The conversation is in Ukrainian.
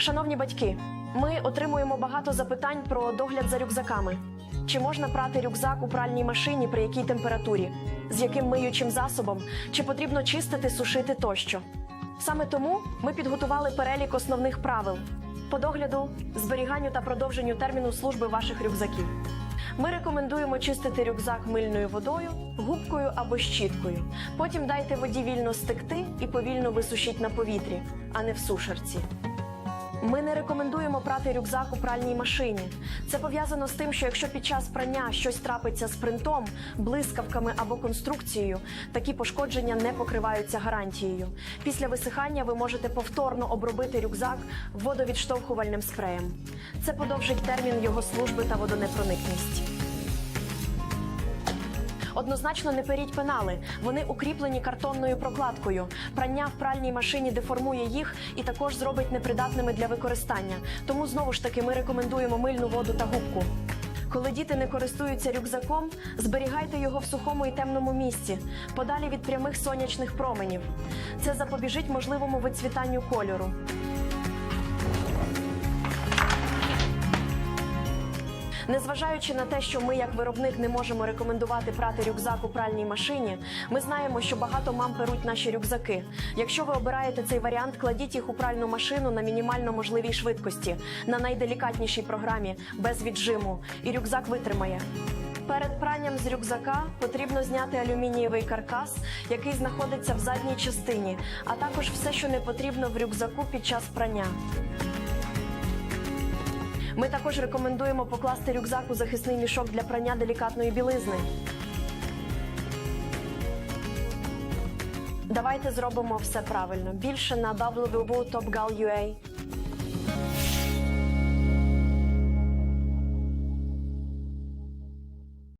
Шановні батьки, ми отримуємо багато запитань про догляд за рюкзаками. Чи можна прати рюкзак у пральній машині при якій температурі, з яким миючим засобом, чи потрібно чистити, сушити тощо? Саме тому ми підготували перелік основних правил по догляду, зберіганню та продовженню терміну служби ваших рюкзаків. Ми рекомендуємо чистити рюкзак мильною водою, губкою або щіткою. Потім дайте воді вільно стекти і повільно висушіть на повітрі, а не в сушарці. Ми не рекомендуємо прати рюкзак у пральній машині. Це пов'язано з тим, що якщо під час прання щось трапиться з принтом, блискавками або конструкцією, такі пошкодження не покриваються гарантією. Після висихання ви можете повторно обробити рюкзак водовідштовхувальним спреєм. Це подовжить термін його служби та водонепроникність. Однозначно не періть пенали. Вони укріплені картонною прокладкою. Прання в пральній машині деформує їх і також зробить непридатними для використання. Тому знову ж таки ми рекомендуємо мильну воду та губку. Коли діти не користуються рюкзаком, зберігайте його в сухому і темному місці, подалі від прямих сонячних променів. Це запобіжить можливому вицвітанню кольору. Незважаючи на те, що ми, як виробник, не можемо рекомендувати прати рюкзак у пральній машині, ми знаємо, що багато мам перуть наші рюкзаки. Якщо ви обираєте цей варіант, кладіть їх у пральну машину на мінімально можливій швидкості, на найделікатнішій програмі, без віджиму, і рюкзак витримає. Перед пранням з рюкзака потрібно зняти алюмінієвий каркас, який знаходиться в задній частині, а також все, що не потрібно в рюкзаку під час прання. Ми також рекомендуємо покласти рюкзак у захисний мішок для прання делікатної білизни. Давайте зробимо все правильно. Більше на www.topgal.ua